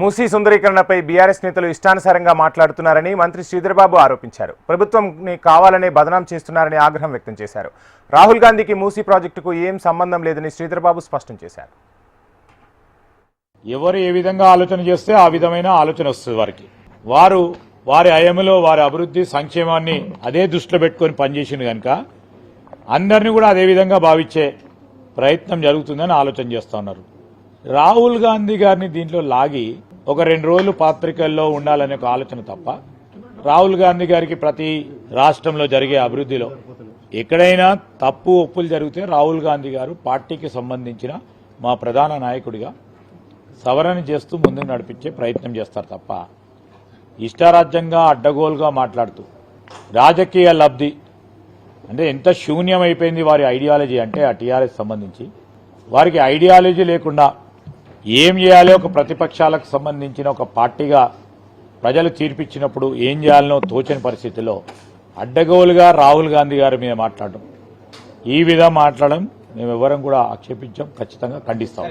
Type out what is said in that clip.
Musi సుందరీకరణపై BRS నేతలు ఇష్టానుసారంగా మాట్లాడుతున్నారని మంత్రి శ్రీధర్బాబు ఆరోపించారు. ప్రభుత్వంని కావాలనే బదనాం చేస్తున్నారని ఆగ్రహం వ్యక్తం చేశారు. రాహుల్ గాంధీకి మూసీ ప్రాజెక్టుకు ఏం సంబంధం లేదని శ్రీధర్బాబు స్పష్టం చేశారు. ఎవరు ఏ విధంగా ఆలోచన చేస్తే ఆ విధమైన ఆలోచన వస్తుంది వారికి. వారు వారి హయంలో వారి అభివృద్ధి సంక్షేమాన్ని అదే దృష్టిలో పెట్టుకొని పనిచేసింది కనుక అందరినీ కూడా అదే విధంగా భావించే ప్రయత్నం జరుగుతుందని ఆలోచన చేస్తూ ఉన్నారు. రాహుల్ గాంధీ గారిని దీంట్లో లాగి ఒక రెండు రోజులు పత్రికల్లో ఉండాలనే ఒక ఆలోచన తప్ప రాహుల్ గాంధీ గారికి ప్రతి రాష్ట్రంలో జరిగే అభివృద్ధిలో ఎక్కడైనా తప్పు ఒప్పులు జరిగితే రాహుల్ గాంధీ గారు పార్టీకి సంబంధించిన మా ప్రధాన నాయకుడిగా సవరణ చేస్తూ ముందుకు నడిపించే ప్రయత్నం చేస్తారు తప్ప ఇష్టారాజ్యంగా అడ్డగోలుగా మాట్లాడుతూ రాజకీయ లబ్ధి అంటే ఎంత శూన్యమైపోయింది వారి ఐడియాలజీ అంటే ఆ టీఆర్ఎస్ సంబంధించి వారికి ఐడియాలజీ లేకుండా ఏం చేయాలో ఒక ప్రతిపక్షాలకు సంబంధించిన ఒక పార్టీగా ప్రజలు తీర్పిచ్చినప్పుడు ఏం చేయాలనో తోచని పరిస్థితిలో అడ్డగోలుగా రాహుల్ గాంధీ గారి మీద మాట్లాడడం. ఈ విధంగా మాట్లాడడం మేము ఎవరం కూడా ఆక్షేపించాం ఖచ్చితంగా ఖండిస్తాం.